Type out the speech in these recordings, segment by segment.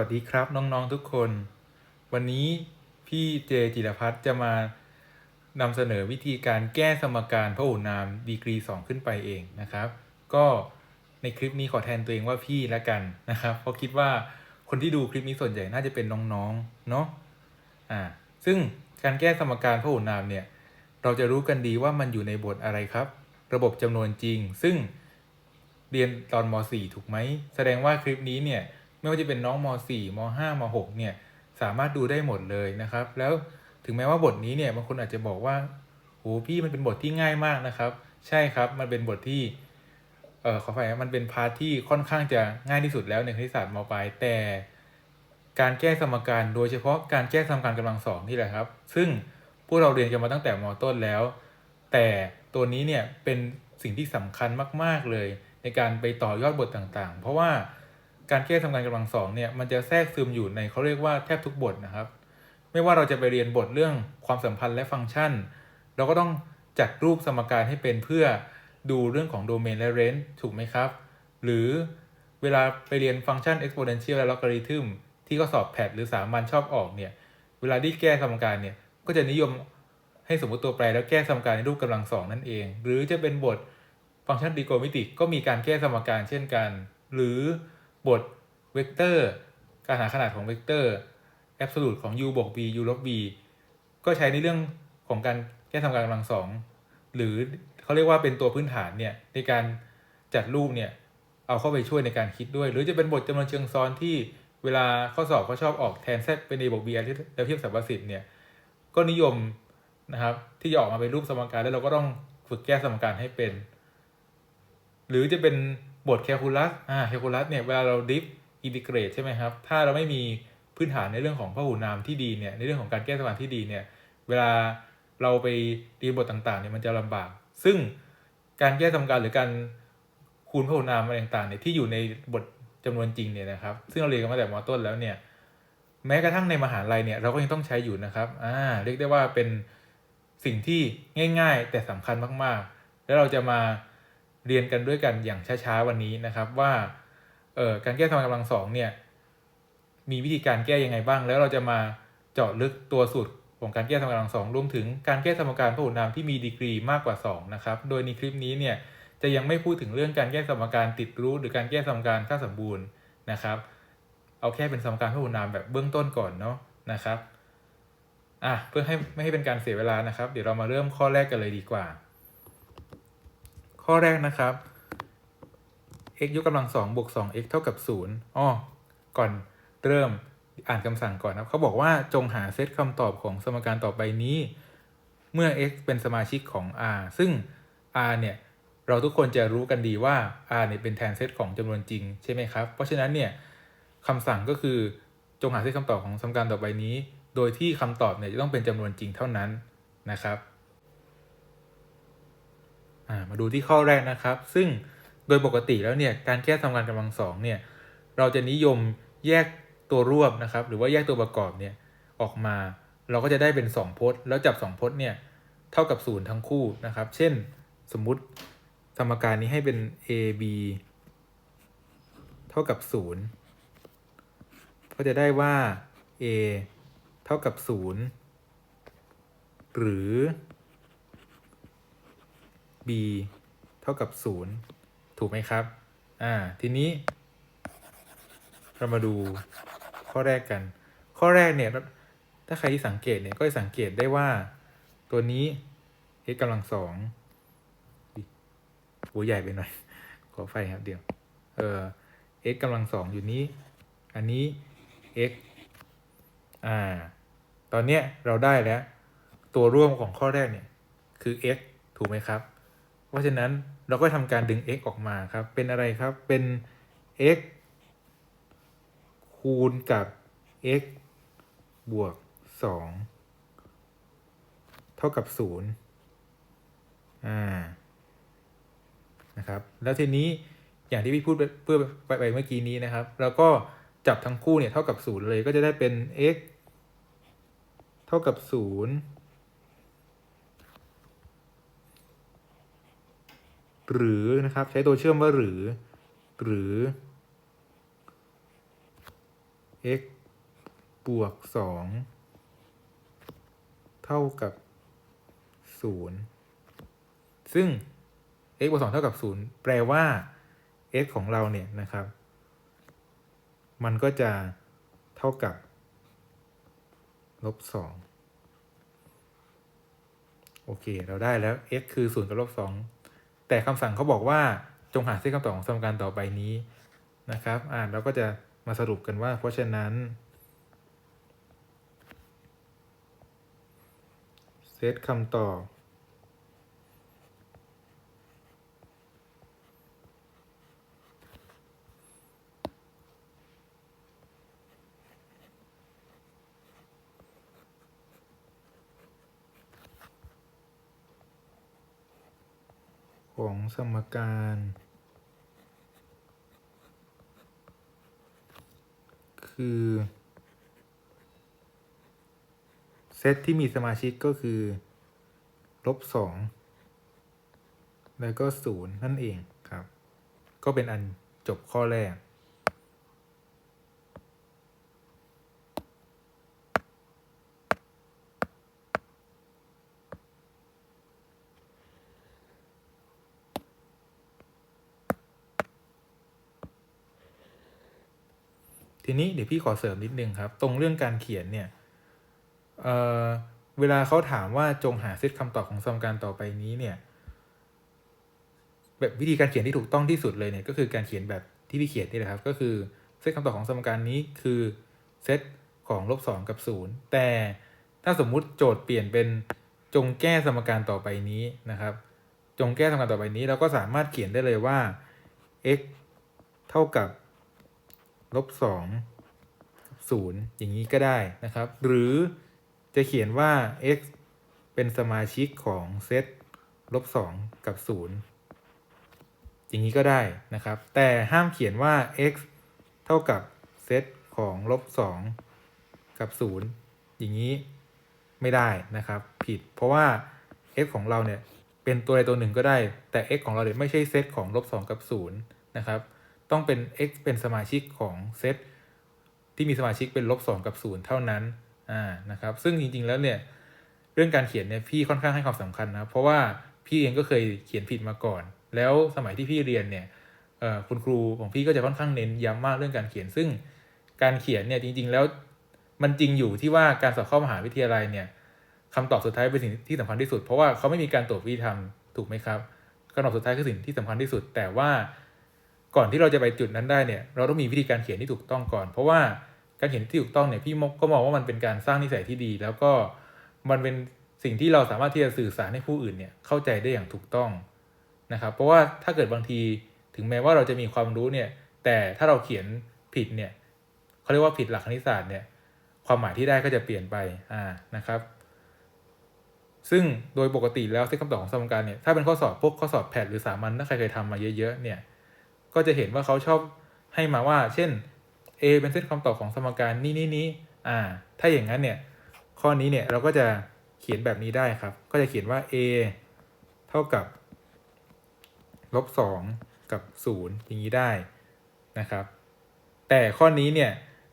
วัสดีครับน้องๆทุกคน วันนี้พี่เจจิรพัฒน์จะมานำเสนอวิธีการแก้สมการพหุนามดีกรี 2 ขึ้นไปเองนะครับ ก็ในคลิปนี้ขอแทนตัวเองว่าพี่แล้วกันนะครับ เพราะคิดว่าคนที่ดูคลิปนี้ส่วนใหญ่น่าจะเป็นน้องๆเนาะอ่าซึ่งการแก้สมการพหุนามเนี่ยเราจะรู้กันดีว่ามันอยู่ในบทอะไรครับ ระบบจำนวนจริง ซึ่งเรียนตอนม .4 ถูกไหมแสดงว่าคลิปนี้เนี่ย ไม่ว่าจะเป็นน้องม .4 ม .5 ม .6 เนี่ยสามารถดูได้หมดเลยนะครับ แล้วถึงแม้ว่าบทนี้เนี่ยบางคนอาจจะบอกว่าโหพี่มันเป็นบทที่ง่ายมากนะครับ ใช่ครับมันเป็นบทที่เออขออภัยมันเป็นพาร์ทที่ค่อนข้างจะง่ายที่สุดแล้วในคณิตศาสตร์มปลายแต่การแก้สมการโดยเฉพาะการแก้สมการกำลังสองนี่แหละครับ ซึ่งพวกเราเรียนกันมาตั้งแต่มต้นแล้ว แต่ตัวนี้เนี่ยเป็นสิ่งที่สำคัญมาก ๆเลย ในการไปต่อยอดบทต่างๆ เพราะว่า การแก้สมการกำลังสองเนี่ยมันจะแทรกซึมอยู่ในเขาเรียกว่าแทบทุกบทนะครับ ไม่ว่าเราจะไปเรียนบทเรื่องความสัมพันธ์และฟังก์ชัน เราก็ต้องจัดรูปสมการให้เป็นเพื่อดูเรื่องของโดเมนและเรนจ์ถูกไหมครับ หรือเวลาไปเรียนฟังก์ชัน exponential และ logarithm ที่ก็สอบแพทหรือสามัญชอบออกเนี่ย เวลาที่แก้สมการเนี่ย ก็จะนิยมให้สมมติตัวแปรแล้วแก้สมการในรูปกำลังสองนั่นเอง หรือจะเป็นบทฟังก์ชันตรีโกมิติก็มีการแก้สมการเช่นกัน หรือ บทเวกเตอร์การหาขนาดของเวกเตอร์ absolute ของ u บวก b u ลบ b ก็ใช้ในเรื่องของการแก้สมการกำลังสองหรือเขาเรียกว่าเป็นตัวพื้นฐานเนี่ยในการจัดรูปเนี่ยเอาเข้าไปช่วยในการคิดด้วย หรือจะเป็นบทจำนวนเชิงซ้อนที่เวลาข้อสอบเขาชอบออกแทน z เป็น a บวก b แล้วเทียบสรรพสิทธิ์เนี่ยก็นิยมนะครับที่จะออกมาเป็นรูปสมการแล้วเราก็ต้องฝึกแก้สมการให้เป็น หรือจะเป็น บทแคลคูลัสอ่าแคลคูลัสเนี่ยเวลาเราดิฟอินทิเกรตใช่ไหมครับ ถ้าเราไม่มีพื้นฐานในเรื่องของพหุนามที่ดีเนี่ยในเรื่องของการแก้สมการที่ดีเนี่ยเวลาเราไปเรียนบทต่างๆเนี่ยมันจะลำบาก ซึ่งการแก้สมการหรือการคูณพหุนามอะไรต่างๆเนี่ยที่อยู่ในบทจำนวนจริงเนี่ยนะครับ ซึ่งเราเรียนกันมาแต่มต้นแล้วเนี่ยแม้กระทั่งในมหาลัยเนี่ยเราก็ยังต้องใช้อยู่นะครับอ่าเรียกได้ว่าเป็นสิ่งที่ง่าย ๆ แต่สำคัญมากๆ แล้วเราจะมา เรียนกันด้วยกันอย่างช้าๆวันนี้นะครับว่าเอ่อการแก้สมการกำลังสองเนี่ยมีวิธีการแก้ยังไงบ้าง แล้วเราจะมาเจาะลึกตัวสูตรของการแก้สมการกำลังสองรวมถึงการแก้สมการพหุนามที่มีดีกรีมากกว่า2นะครับโดยในคลิปนี้เนี่ยจะยังไม่พูดถึงเรื่องการแก้สมการติดรูทหรือการแก้สมการค่าสมบูรณ์นะครับ เอาแค่เป็นสมการพหุนามแบบเบื้องต้นก่อนเนาะนะครับอะเพื่อให้ไม่ให้เป็นการเสียเวลานะครับ เดี๋ยวเรามาเริ่มข้อแรกกันเลยดีกว่า ข้อแรกนะครับ x ยกกำลังสองบวกสอง x เท่ากับศูนย์อ๋อก่อนเริ่มอ่านคำสั่งก่อนนะครับเขาบอกว่าจงหาเซตคำตอบของสมการต่อไปนี้ เมื่อ x เป็นสมาชิกของ r ซึ่ง r เนี่ย เราทุกคนจะรู้กันดีว่า r เนี่ยเป็นแทนเซตของจำนวนจริงใช่ไหมครับ เพราะฉะนั้นเนี่ยคำสั่งก็คือจงหาเซตคำตอบของสมการต่อไปนี้ โดยที่คำตอบเนี่ยจะต้องเป็นจำนวนจริงเท่านั้นนะครับ มาดูที่ข้อแรกนะครับ ซึ่งโดยปกติแล้วเนี่ยการแก้สมการกำลังสองเนี่ยเราจะนิยมแยกตัวรวบนะครับ หรือว่าแยกตัวประกอบเนี่ยออกมา เราก็จะได้เป็น2พจน์ แล้วจับ2พจน์เนี่ยเท่ากับศูนย์ทั้งคู่นะครับ เช่นสมมุติสมการนี้ให้เป็น a b เท่ากับ0ก็จะได้ว่า a เท่ากับ0หรือ b เท่ากับ 0 ถูกไหมครับ อ่า ทีนี้ เรามาดูข้อแรกกัน ข้อแรกเนี่ย ถ้าใครที่สังเกตเนี่ยก็จะสังเกตได้ว่า ตัวนี้ x กำลังสองหัวใหญ่ไปหน่อย ขอไฟครับเดี๋ยว เออ x กำลังสองอยู่นี้ อันนี้ x อ่า ตอนเนี้ยเราได้แล้ว ตัวร่วมของข้อแรกเนี่ย คือ x ถูกไหมครับ เพราะฉะนั้นเราก็ทำการดึง x ออกมาครับ เป็นอะไรครับ เป็น x คูณกับ x บวก 2 เท่ากับ 0 อ่า นะครับ แล้วทีนี้อย่างที่พี่พูดเพื่อไปไปเมื่อกี้นี้นะครับ เราก็จับทั้งคู่เนี่ยเท่ากับ 0 เลย ก็จะได้เป็น x เท่ากับ 0 หรือนะครับ ใช้ตัวเชื่อมว่าหรือ หรือ x บวกสองเท่ากับศูนย์ซึ่ง x บวกสองเท่ากับศูนย์แปลว่า x ของเราเนี่ยนะครับ มันก็จะเท่ากับลบสองโอเค เราได้แล้ว x คือ0กับลบ2 แต่คำสั่งเขาบอกว่าจงหาเส้นคำตอบของสมการต่อไปนี้นะครับ อ่าเราก็จะมาสรุปกันว่า เพราะฉะนั้นเซตคำตอบ ของสมการ คือ เซตที่มีสมาชิกก็คือลบสองแล้วก็ศูนย์นั่นเองครับ ก็เป็นอันจบข้อแรก ทีนี้เดี๋ยวพี่ขอเสริมนิดนึงครับ ตรงเรื่องการเขียนเนี่ยเเวลาเขาถามว่าจงหาเซตคำตอบของสมการต่อไปนี้เนี่ยแบบวิธีการเขียนที่ถูกต้องที่สุดเลยเนี่ยก็คือการเขียนแบบที่พี่เขียนนี่แหละครับ ก็คือเซตคำตอบของสมการนี้คือเซตของลบสองกับศูนย์แต่ถ้าสมมุติโจทย์เปลี่ยนเป็นจงแก้สมการต่อไปนี้นะครับ จงแก้สมการต่อไปนี้เราก็สามารถเขียนได้เลยว่า x เท่ากับ ลบสองศูนย์อย่างนี้ก็ได้นะครับ หรือจะเขียนว่า x เป็นสมาชิกของเซตลบสองกับศูนย์อย่างนี้ก็ได้นะครับ แต่ห้ามเขียนว่า x เท่ากับเซตของลบสองกับศูนย์อย่างนี้ไม่ได้นะครับ ผิดเพราะว่า x ของเราเนี่ยเป็นตัวใดตัวหนึ่งก็ได้แต่ x ของเราเนี่ยไม่ใช่เซตของลบสองกับศูนย์นะครับ ต้องเป็น x เป็นสมาชิกของเซตที่มีสมาชิกเป็นลบสองกับศูนย์เท่านั้นอ่านะครับ ซึ่งจริงๆแล้วเนี่ยเรื่องการเขียนเนี่ยพี่ค่อนข้างให้ความสำคัญนะเพราะว่าพี่เองก็เคยเขียนผิดมาก่อน แล้วสมัยที่พี่เรียนเนี่ยคุณครูของพี่ก็จะค่อนข้างเน้นย้ำมากเรื่องการเขียน ซึ่งการเขียนเนี่ยจริง ๆ แล้วมันจริงอยู่ที่ว่าการสอบเข้ามหาวิทยาลัยเนี่ยคำตอบสุดท้ายเป็นสิ่งที่สำคัญที่สุด เพราะว่าเขาไม่มีการตรวจวิธีทำถูกไหมครับคำตอบสุดท้ายคือสิ่งที่สำคัญที่สุด แต่ว่า ก่อนที่เราจะไปจุดนั้นได้เนี่ยเราต้องมีวิธีการเขียนที่ถูกต้องก่อน เพราะว่าการเขียนที่ถูกต้องเนี่ยพี่มกก็มองว่ามันเป็นการสร้างนิสัยที่ดี แล้วก็มันเป็นสิ่งที่เราสามารถที่จะสื่อสารให้ผู้อื่นเนี่ยเข้าใจได้อย่างถูกต้องนะครับ เพราะว่าถ้าเกิดบางทีถึงแม้ว่าเราจะมีความรู้เนี่ย แต่ถ้าเราเขียนผิดเนี่ยเขาเรียกว่าผิดหลักคณิตศาสตร์เนี่ย ความหมายที่ได้ก็จะเปลี่ยนไปอ่านะครับ ซึ่งโดยปกติแล้วเซตคำตอบของสมการเนี่ยถ้าเป็นข้อสอบพวกข้อสอบแพทหรือสามัญถ้าใครเคยทำมาเยอะๆเนี่ย ก็จะเห็นว่าเขาชอบให้มาว่า เช่น a เป็นเส้นคำตอบของสมการนี้นี้นี้อ่า ถ้าอย่างนั้นเนี่ย ข้อนี้เนี่ยเราก็จะเขียนแบบนี้ได้ครับ ก็จะเขียนว่า a เท่ากับลบสองกับศูนย์อย่างนี้ได้นะครับ แต่ข้อนี้เนี่ย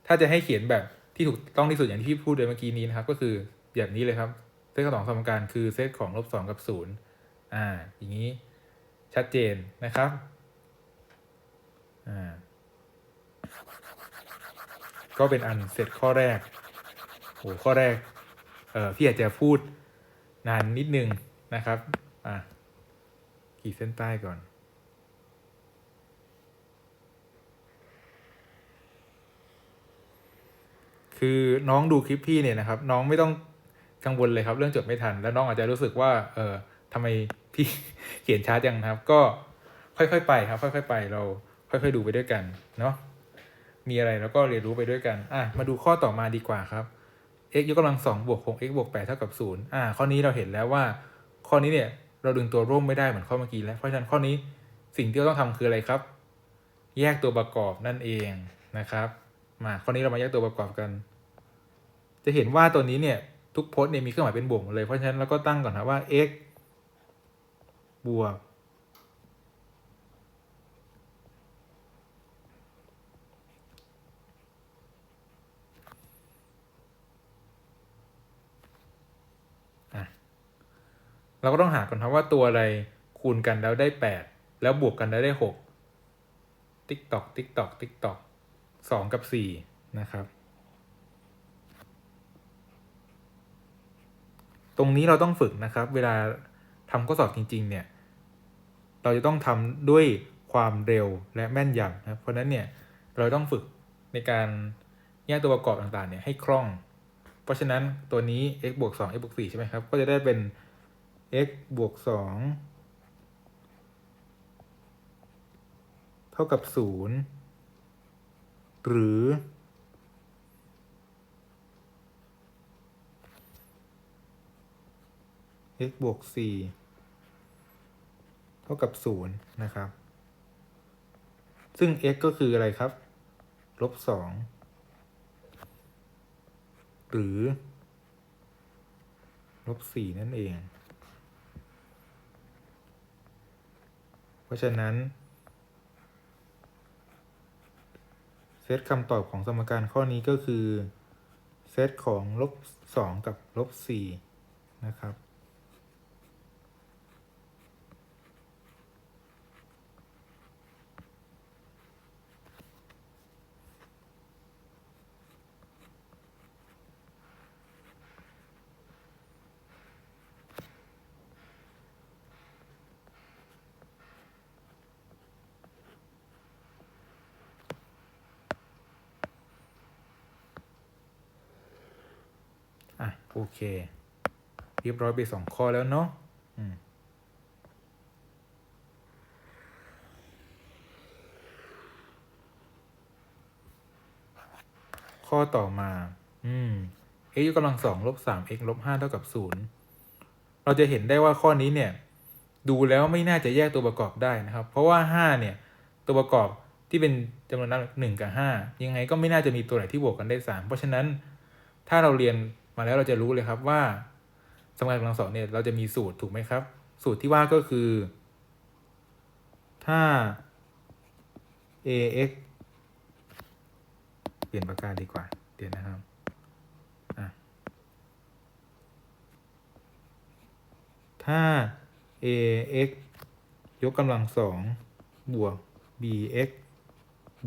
ถ้าจะให้เขียนแบบที่ถูกต้องที่สุดอย่างที่พี่พูดไปเมื่อกี้นี้นะครับ ก็คือแบบนี้เลยครับ เซตคำตอบสมการคือเซตของลบสองกับศูนย์อ่า อย่างนี้ชัดเจนนะครับ ก็เป็นอันเสร็จข้อแรกโหข้อแรก เออพี่อาจจะพูดนานนิดนึงนะครับ อะขีดเส้นใต้ก่อน คือน้องดูคลิปพี่เนี่ยนะครับ น้องไม่ต้องกังวลเลยครับ เรื่องจดไม่ทัน แล้วน้องอาจจะรู้สึกว่า เออทำไมพี่เขียนช้าจังครับ ก็ค่อยๆไปครับ ค่อย ๆ ไปเรา ค่อยๆดูไปด้วยกันเนาะมีอะไรแล้วก็เรียนรู้ไปด้วยกันอะมาดูข้อต่อมาดีกว่าครับ x ยกกำลังสองบวกหก x บวกแปดเท่ากับศูนย์อ่าข้อนี้เราเห็นแล้วว่า ข้อนี้เนี่ยเราดึงตัวร่วมไม่ได้เหมือนข้อเมื่อกี้แล้วเพราะฉะนั้นข้อนี้สิ่งที่เราต้องทำคืออะไรครับ แยกตัวประกอบนั่นเองนะครับ มาข้อนี้เรามาแยกตัวประกอบกัน จะเห็นว่าตัวนี้เนี่ยทุกพจน์เนี่ยมีเครื่องหมายเป็นบวกหมดเลยเพราะฉะนั้นเราก็ตั้งก่อนนะว่า x บวก เราก็ต้องหาก่อนครับว่าตัวอะไรคูณกันแล้วได้แปดแล้วบวกกันแล้วได้หกติ๊กตอกติ๊กตอกติ๊กตอกสองกับสี่นะครับ ตรงนี้เราต้องฝึกนะครับ เวลาทำข้อสอบจริง ๆ เนี่ย เราจะต้องทำด้วยความเร็วและแม่นยำนะเพราะฉะนั้นเนี่ยเราต้องฝึกในการแยกตัวประกอบต่างๆเนี่ยให้คล่อง เพราะฉะนั้นตัวนี้ x บวก2 x บวก4ใช่ไหมครับ ก็จะได้เป็น x บวก2เท่ากับ0หรือ x บวก4เท่ากับ0นะครับ ซึ่ง x ก็คืออะไรครับ ลบ2หรือ ลบ4นั่นเอง เพ ราะฉะนั้น เซตคำตอบของสมการข้อนี้ก็คือ เซตของลบ2กับลบ4นะครับ อะโอเค เรียบร้อยไปสองข้อแล้วเนาะอืมข้อต่อมา อืม x ยกกำลังสองลบสาม x ลบห้าเท่ากับศูนย์เราจะเห็นได้ว่าข้อนี้เนี่ย ดูแล้วไม่น่าจะแยกตัวประกอบได้นะครับ เพราะว่าห้าเนี่ย ตัวประกอบที่เป็นจำนวนนับหนึ่งกับห้ายังไงก็ไม่น่าจะมีตัวไหนที่บวกกันได้สามเพราะฉะนั้นถ้าเราเรียน มาแล้วเราจะรู้เลยครับว่าสมการกำลังสองเนี่ยเราจะมีสูตรถูกไหมครับ สูตรที่ว่าก็คือ ถ้า ax เปลี่ยนปากกาดีกว่า เดี๋ยวนะครับถ้า ax ยกกำลังสองบวก bx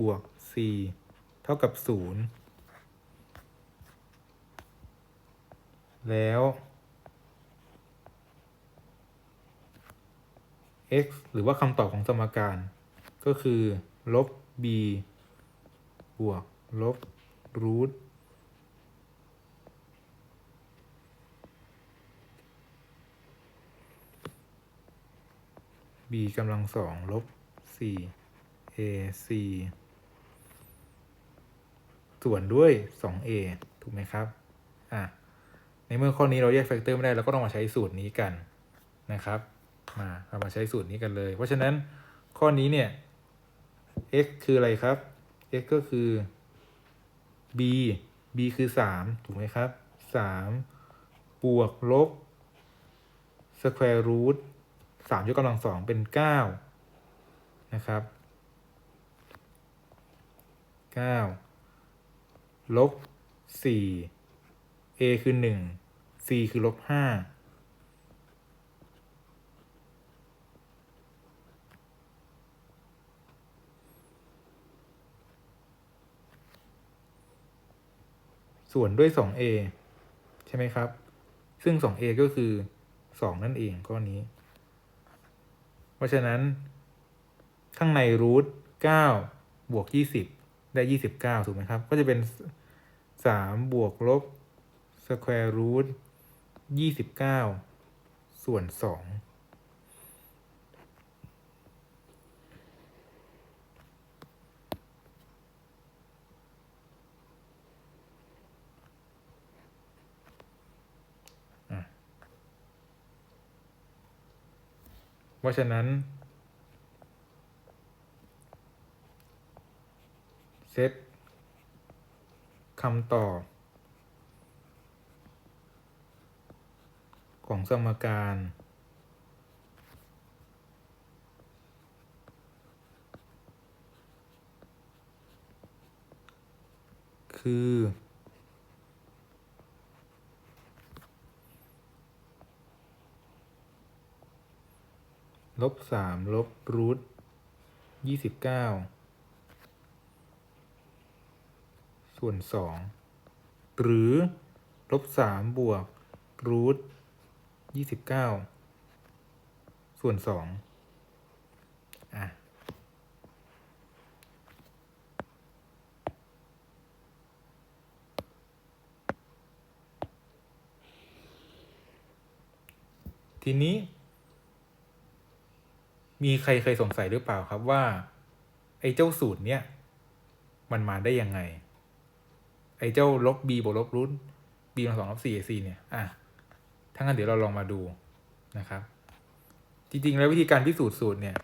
บวก c เท่ากับศูนย์ แล้ว x หรือว่าคำตอบของสมการ ก็คือ ลบ b บวก ลบรูท b กำลังสองลบ4 ac ส่วนด้วย 2a ถูกไหมครับ อะ ในเมื่อข้อนี้เราแยกแฟกเตอร์ไม่ได้เราก็ต้องมาใช้สูตรนี้กันนะครับ มาเรามาใช้สูตรนี้กันเลย เพราะฉะนั้นข้อนี้เนี่ย x คืออะไรครับ x ก็คือ b b คือ 3 ถูกไหมครับ 3 บวกลบ square root 3ยกกำลังสองเป็น 9 นะครับ 9 ลบ 4 a คือ1 c คือลบ5ส่วนด้วย 2a ใช่ไหมครับ ซึ่ง 2a ก็คือ 2 นั่นเองข้อนี้ เพราะฉะนั้น ข้างในรูท9บวก 20 ได้ 29 ถูกไหมครับ ก็จะเป็น 3 บวกลบ สแควร์รูทยี่สิบเก้าส่วนสองเพราะฉะนั้น เซตคำตอบ ของสมการ คือ ลบสามลบรูทยี่สิบเก้าส่วนสองหรือลบสามบวกรูท ยี่สิบเก้าส่วนสองอะทีนี้ มีใครเคยสงสัยหรือเปล่าครับว่า ไอ้เจ้าสูตรเนี้ยมันมาได้ยังไง ไอ้เจ้าลบ b บวกลบรูท b กำลังสองลบสี่ ac เนี่ย อะ ถ้างั้นเดี๋ยวเราลองมาดูนะครับ จริงๆ แล้ววิธีการพิสูจน์สูตรเนี่ย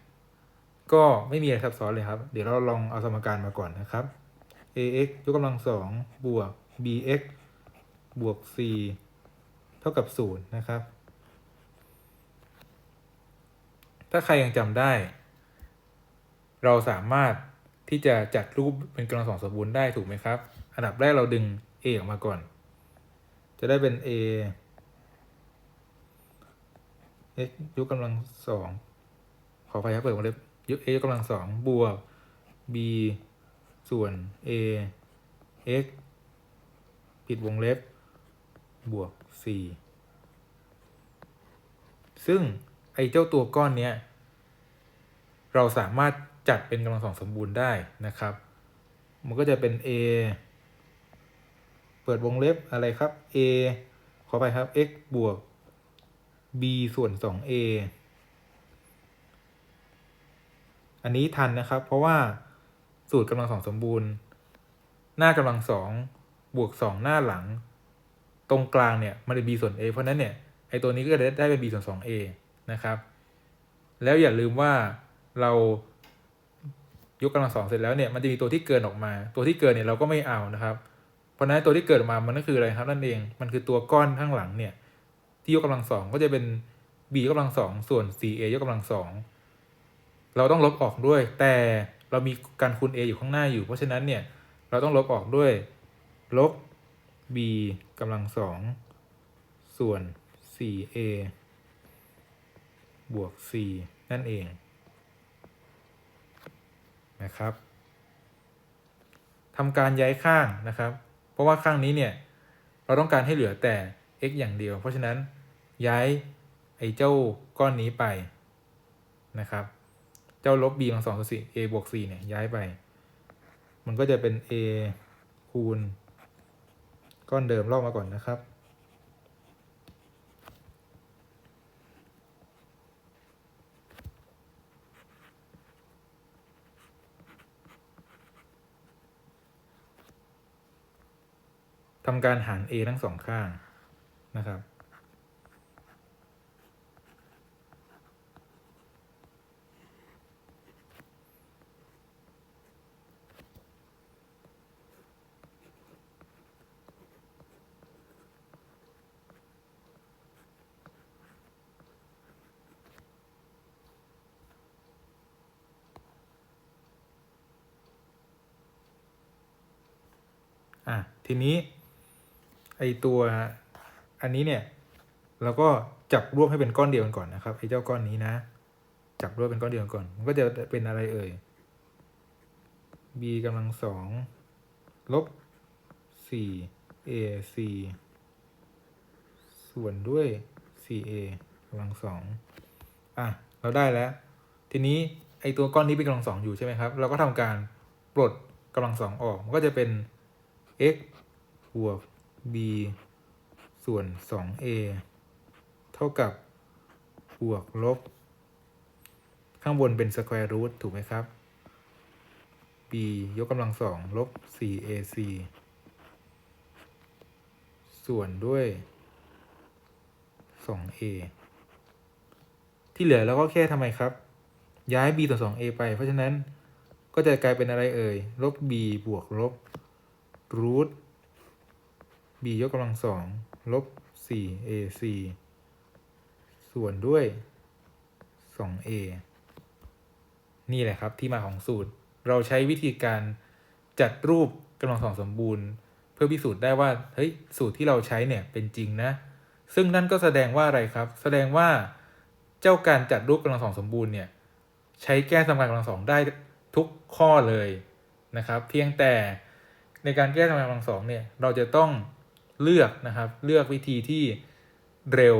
ก็ไม่มีอะไรซับซ้อนเลยครับ เดี๋ยวเราลองเอาสมการมาก่อนนะครับ ax ยกกำลังสองบวก bx บวก c เท่ากับศูนย์นะครับ ถ้าใครยังจำได้ เราสามารถที่จะจัดรูปเป็นกำลังสองสมบูรณ์ได้ถูกไหมครับ อันดับแรกเราดึง a ออกมาก่อน จะได้เป็น a x ยกกำลังสองขอไฟครับเปิดวงเล็บยก a ยกกำลังสองบวก b ส่วน a x ปิดวงเล็บบวก c ซึ่งไอ้เจ้าตัวก้อนเนี้ยเราสามารถจัดเป็นกำลังสองสมบูรณ์ได้นะครับ มันก็จะเป็น a เปิดวงเล็บอะไรครับ a ขอไปครับ x บวก b ส่วน 2a อันนี้ทันนะครับ เพราะว่าสูตรกำลังสองสมบูรณ์ หน้ากำลังสองบวกสองหน้าหลัง ตรงกลางเนี่ยมันเป็น b ส่วน a เพราะนั้นเนี่ยไอตัวนี้ก็จะได้เป็น b ส่วน 2a นะครับ แล้วอย่าลืมว่าเรายกกำลังสองเสร็จแล้วเนี่ยมันจะมีตัวที่เกินออกมา ตัวที่เกินเนี่ยเราก็ไม่เอานะครับ เพราะฉะนั้นตัวที่เกิดออกมามันก็คืออะไรครับนั่นเอง มันคือตัวก้อนข้างหลังเนี่ย ที่ยกกำลังสองก็จะเป็น b ยกกำลังสองส่วน 4a ยกกำลังสองเราต้องลบออกด้วย แต่เรามีการคูณ a อยู่ข้างหน้าอยู่ เพราะฉะนั้นเนี่ยเราต้องลบออกด้วย ลบ b กำลังสองส่วน 4a บวก c นั่นเองนะครับทำการย้ายข้างนะครับ เพราะว่าข้างนี้เนี่ย เราต้องการให้เหลือแต่ x อย่างเดียว เพราะฉะนั้นย้ายไอ้เจ้าก้อนนี้ไปนะครับ เจ้าลบ b กำลังสองส่วนสี่ a บวก c เนี่ยย้ายไป มันก็จะเป็น a คูณ ก้อนเดิมลอกมาก่อนนะครับ ทำการหาร a ทั้งสองข้าง นะครับ อะ ทีนี้ ไอตัว อันนี้เนี่ยเราก็จับรวบให้เป็นก้อนเดียวกันก่อนนะครับไอ้เจ้าก้อนนี้นะ จับรวบเป็นก้อนเดียวกันก่อน มันก็จะเป็นอะไรเอ่ย b กำลังสองลบสี่ ac ส่วนด้วย 4a กำลังสองอะ เราได้แล้ว ทีนี้ไอตัวก้อนนี้เป็นกำลังสองอยู่ใช่ไหมครับ เราก็ทำการปลดกำลังสองออก มันก็จะเป็น x บวก b ส่วน 2a เท่ากับบวกลบ ข้างบนเป็น square root ถูกไหมครับ b ยกกำลังสองลบ 4ac ส่วนด้วย 2a ที่เหลือเราก็แค่ทำไมครับ ย้าย b ต่อ 2a ไป เพราะฉะนั้นก็จะกลายเป็นอะไรเอ่ย ลบ b บวกลบรูท b ยกกำลังสอง ลบ 4 ac ส่วนด้วย 2a นี่แหละครับที่มาของสูตร เราใช้วิธีการจัดรูปกำลังสองสมบูรณ์ เพื่อพิสูจน์ได้ว่า เฮ้ย สูตรที่เราใช้เนี่ยเป็นจริงนะ ซึ่งนั่นก็แสดงว่าอะไรครับ แสดงว่าเจ้าการจัดรูปกำลังสองสมบูรณ์เนี่ย ใช้แก้สมการกำลังสองได้ทุกข้อเลยนะครับ เพียงแต่ในการแก้สมการกำลังสองเนี่ย เราจะต้อง เลือกนะครับ เลือกวิธีที่เร็ว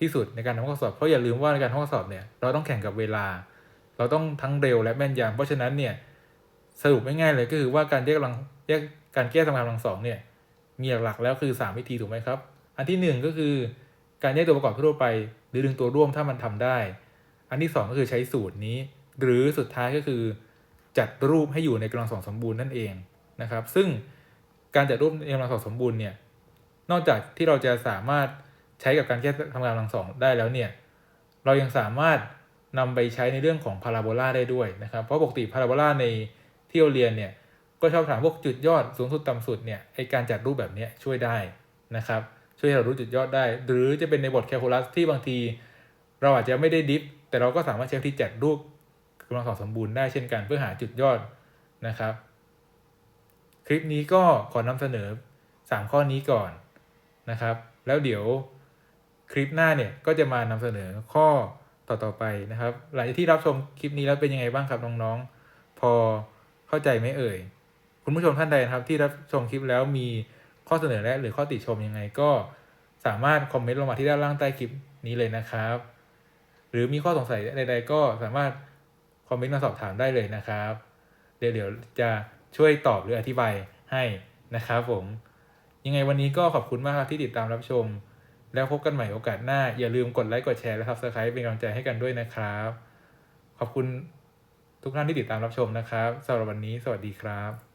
ที่สุดในการทำข้อสอบเพราะอย่าลืมว่าในการทำข้อสอบเนี่ยเราต้องแข่งกับเวลา เราต้องทั้งเร็วและแม่นยำเพราะฉะนั้นเนี่ยสรุปง่ายๆเลยก็คือว่าการแยกกำลังแยกการแก้สมการกำลังสองเนี่ยมีหลักๆแล้วคือ 3 วิธีถูกไหมครับ อันที่ 1 ก็คือการแยกตัวประกอบทั่วไป หรือดึงตัวร่วมถ้ามันทำได้ อันที่ 2 ก็คือใช้สูตรนี้ หรือสุดท้ายก็คือจัดรูปให้อยู่ในกำลังสองสมบูรณ์นั่นเองนะครับ ซึ่ง การจัดรูปในกำลังสองสมบูรณ์เนี่ย นอกจากที่เราจะสามารถใช้กับการแก้ทำงานกำลังสองได้แล้วเนี่ย เรายังสามารถนำไปใช้ในเรื่องของพาราโบลาได้ด้วยนะครับ เพราะปกติพาราโบลาในที่เราเรียนเนี่ย ก็ชอบถามพวกจุดยอดสูงสุดต่ำสุดเนี่ย ไอการจัดรูปแบบเนี้ยช่วยได้นะครับ ช่วยให้เรารู้จุดยอดได้ หรือจะเป็นในบทแคลคูลัสที่บางที เราอาจจะไม่ได้ดิฟ แต่เราก็สามารถใช้วิธีจัดรูปกำลังสองสมบูรณ์ได้เช่นกันเพื่อหาจุดยอดนะครับ ลิปนี้ก็ขอนำเสนอ 3 ข้อนี้ก่อนนะครับ แล้วเดี๋ยวคลิปหน้าเนี่ยก็จะมานำเสนอข้อต่อๆไปนะครับ หลังจากที่รับชมคลิปนี้แล้วเป็นยังไงบ้างครับน้องๆ พอเข้าใจไหมเอ่ย คุณผู้ชมท่านใดนะครับ ที่รับชมคลิปแล้วมีข้อเสนอและหรือข้อติชมยังไงก็สามารถคอมเมนต์ลงมาที่ด้านล่างใต้คลิปนี้เลยนะครับ หรือมีข้อสงสัยใด ๆ ก็สามารถคอมเมนต์มาสอบถามได้เลยนะครับ เดี๋ยวเดี๋ยวจะ ช่วยตอบหรืออธิบายให้นะครับผม ยังไงวันนี้ก็ขอบคุณมากครับที่ติดตามรับชม แล้วพบกันใหม่โอกาสหน้า อย่าลืมกดไลค์กดแชร์และซับสไครป์เป็นกำลังใจให้กันด้วยนะครับ ขอบคุณทุกท่านที่ติดตามรับชมนะครับสำหรับวันนี้ สวัสดีครับ